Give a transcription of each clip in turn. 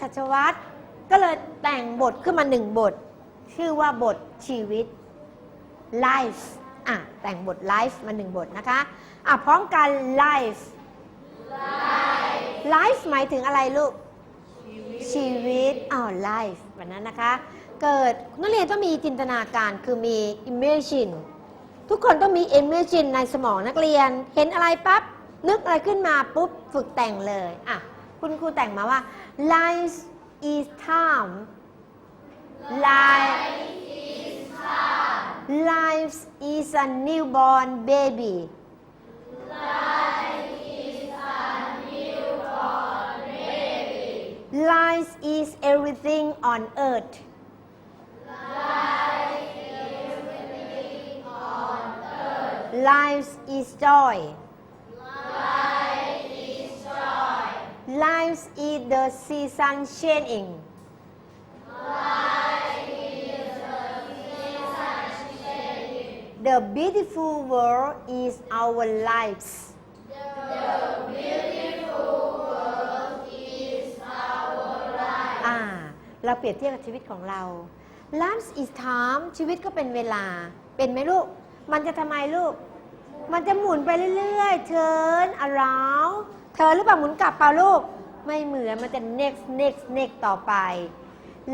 ชัชวัตรก็เลยแต่งบทขึ้นมาหนึ่งบท ชื่อว่าบทชีวิต life อะแต่งบท life มาหนึ่งบทนะคะอะพร้อมกัน life life หมายถึงอะไรลูก ชีวิตอ้าว life แบบนั้นนะคะ เกิดนักเรียนต้องมีจินตนาการคือมี imagine ทุกคนต้องมี imagine ในสมองนักเรียน เห็นอะไรปั๊บนึกอะไรขึ้นมาปุ๊บ ฝึกแต่งเลยอะ คุณครูแต่งมาว่า life is time life is time life is a newborn baby life is a newborn baby life is everything on earth life is everything on earth life is joy the season changing the beautiful world is our lives อ่า เราเปรียบเทียบกับชีวิตของเรา life is time ชีวิตก็เป็นเวลา เป็นไหมลูก มันจะทำไมลูก มันจะหมุนไปเรื่อยๆ turn around เธอหรือเปล่าหมุนกลับเปล่าลูก ไม่เหมือนมันจะ next next next ต่อไป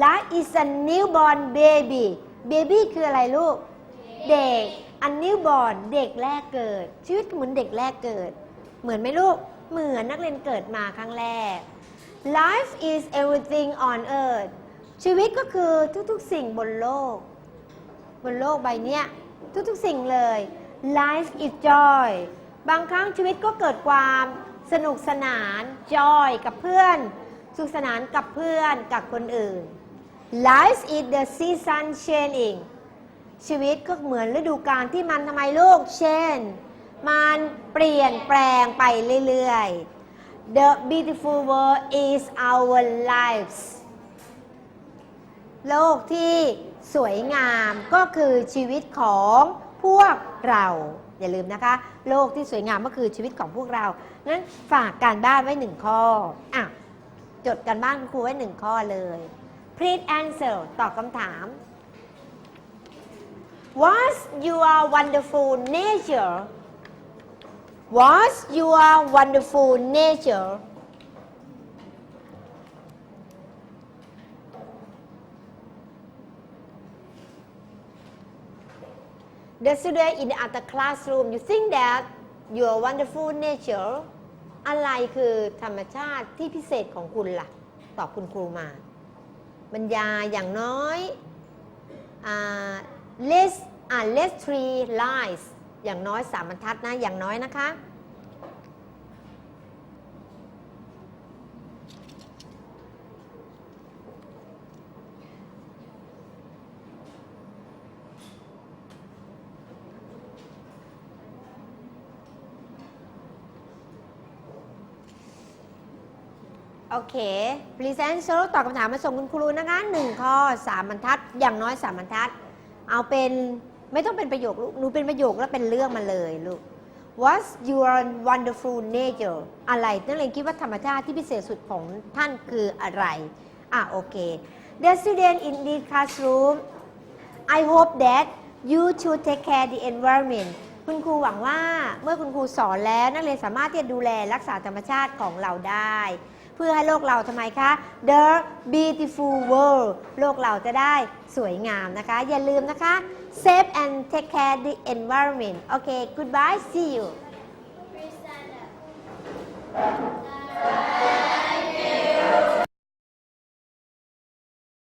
life is a newborn baby baby คืออะไรลูก เด็ก อัน newborn เด็กแรกเกิด ชีวิตเหมือนเด็กแรกเกิด เหมือนไหมลูก เหมือนนักเรียนเกิดมาครั้งแรก life is everything on earth ชีวิตก็คือทุกๆสิ่งบนโลก บนโลกใบเนี้ยทุกๆสิ่งเลย life is joy บางครั้งชีวิตก็เกิดความ สนุกสนาน joy กับเพื่อน สุขสนานกับเพื่อนกับคนอื่น life is the season changing ชีวิตก็เหมือนฤดูกาลที่มันทำไมลูก เช่น มันเปลี่ยนแปลงไปเรื่อยๆ The beautiful world is our lives โลกที่สวยงามก็คือชีวิตของ พวกเราอย่าลืมนะคะ โลกที่สวยงามก็คือชีวิตของพวกเรานั้นฝากการบ้านไว้หนึ่งข้ออะจดการบ้านคุณครูไว้หนึ่งข้อเลย please answer ตอบคำถาม What's your wonderful nature What's your wonderful nature The student in the other classroom you think that your wonderful nature อะไรคือธรรมชาติที่พิเศษของคุณล่ะ ตอบคุณครูมา บรรยายอย่างน้อย uh, less uh, less three lines อย่างน้อยสามบรรทัดนะ อย่างน้อยนะคะ โอเค please answer ตอบคำถามมาส่งคุณครูนะคะหนึ่งข้อสามบรรทัด อย่างน้อยสามบรรทัด เอาเป็นไม่ต้องเป็นประโยคลูกหนูเป็นประโยคแล้วเป็นเรื่องมาเลยลูก What's your wonderful nature อะไรนักเรียนคิดว่าธรรมชาติที่พิเศษสุดของท่านคืออะไร อะโอเค The student in the classroom I hope that you should take care the environment คุณครูหวังว่าเมื่อคุณครูสอนแล้วนักเรียนสามารถที่จะดูแลรักษาธรรมชาติของเราได้ เพื่อให้โลกเราทำไมคะ The beautiful world โลกเราจะได้สวยงามนะคะ อย่าลืมนะคะ save and take care the environment โอเค goodbye see you